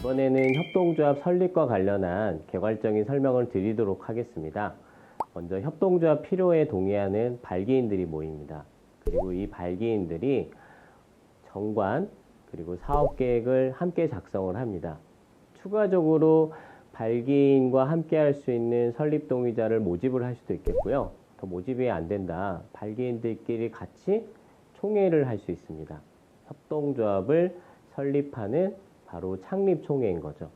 이번에는 협동조합 설립과 관련한 개괄적인 설명을 드리도록 하겠습니다. 먼저 협동조합 필요에 동의하는 발기인들이 모입니다. 그리고 이 발기인들이 정관 그리고 사업 계획을 함께 작성을 합니다. 추가적으로 발기인과 함께 할 수 있는 설립 동의자를 모집을 할 수도 있겠고요. 더 모집이 안 된다. 발기인들끼리 같이 총회를 할 수 있습니다. 협동조합을 설립하는 바로 창립 총회인 거죠.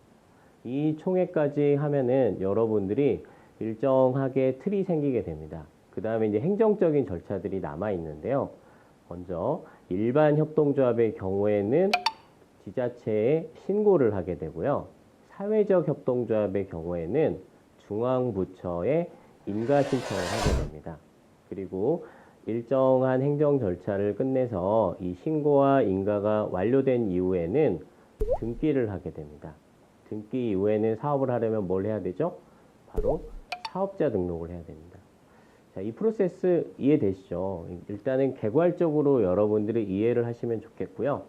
이 총회까지 하면은 여러분들이 일정하게 틀이 생기게 됩니다. 그 다음에 이제 행정적인 절차들이 남아 있는데요. 먼저 일반 협동조합의 경우에는 지자체에 신고를 하게 되고요. 사회적 협동조합의 경우에는 중앙부처에 인가 신청을 하게 됩니다. 그리고 일정한 행정 절차를 끝내서 이 신고와 인가가 완료된 이후에는 등기를 하게 됩니다. 등기 이후에는 사업을 하려면 뭘 해야 되죠? 바로 사업자 등록을 해야 됩니다. 자, 이 프로세스 이해되시죠? 일단은 개괄적으로 여러분들이 이해를 하시면 좋겠고요.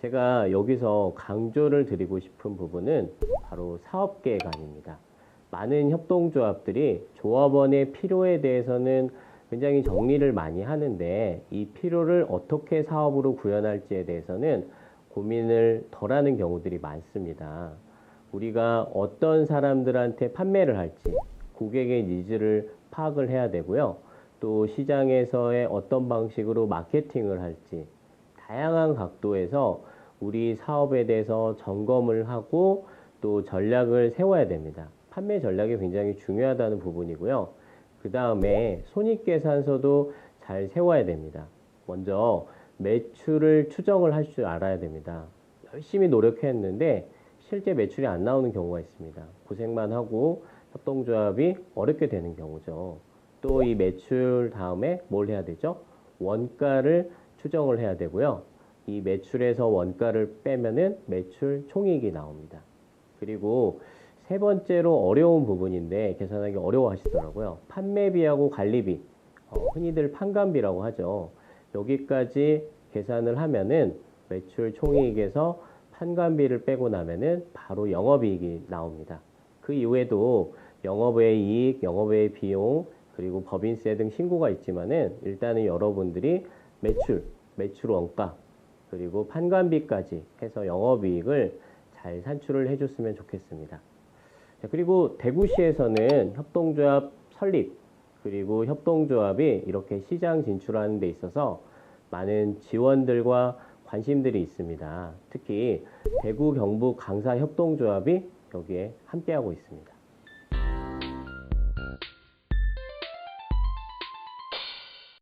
제가 여기서 강조를 드리고 싶은 부분은 바로 사업계획안입니다. 많은 협동조합들이 조합원의 필요에 대해서는 굉장히 정리를 많이 하는데 이 필요를 어떻게 사업으로 구현할지에 대해서는 고민을 덜 하는 경우들이 많습니다. 우리가 어떤 사람들한테 판매를 할지 고객의 니즈를 파악을 해야 되고요. 또 시장에서의 어떤 방식으로 마케팅을 할지 다양한 각도에서 우리 사업에 대해서 점검을 하고 또 전략을 세워야 됩니다. 판매 전략이 굉장히 중요하다는 부분이고요. 그 다음에 손익계산서도 잘 세워야 됩니다. 먼저 매출을 추정을 할 줄 알아야 됩니다. 열심히 노력했는데 실제 매출이 안 나오는 경우가 있습니다. 고생만 하고 협동조합이 어렵게 되는 경우죠. 또 이 매출 다음에 뭘 해야 되죠? 원가를 추정을 해야 되고요. 이 매출에서 원가를 빼면은 매출 총이익이 나옵니다. 그리고 세 번째로 어려운 부분인데 계산하기 어려워 하시더라고요. 판매비하고 관리비, 어, 흔히들 판관비라고 하죠. 여기까지 계산을 하면은 매출 총이익에서 판관비를 빼고 나면은 바로 영업이익이 나옵니다. 그 이후에도 영업외 이익, 영업외 비용, 그리고 법인세 등 신고가 있지만은 일단은 여러분들이 매출, 매출 원가, 그리고 판관비까지 해서 영업이익을 잘 산출을 해줬으면 좋겠습니다. 자, 그리고 대구시에서는 협동조합 설립, 그리고 협동조합이 이렇게 시장 진출하는 데 있어서 많은 지원들과 관심들이 있습니다. 특히 대구 경북 강사 협동조합이 여기에 함께하고 있습니다.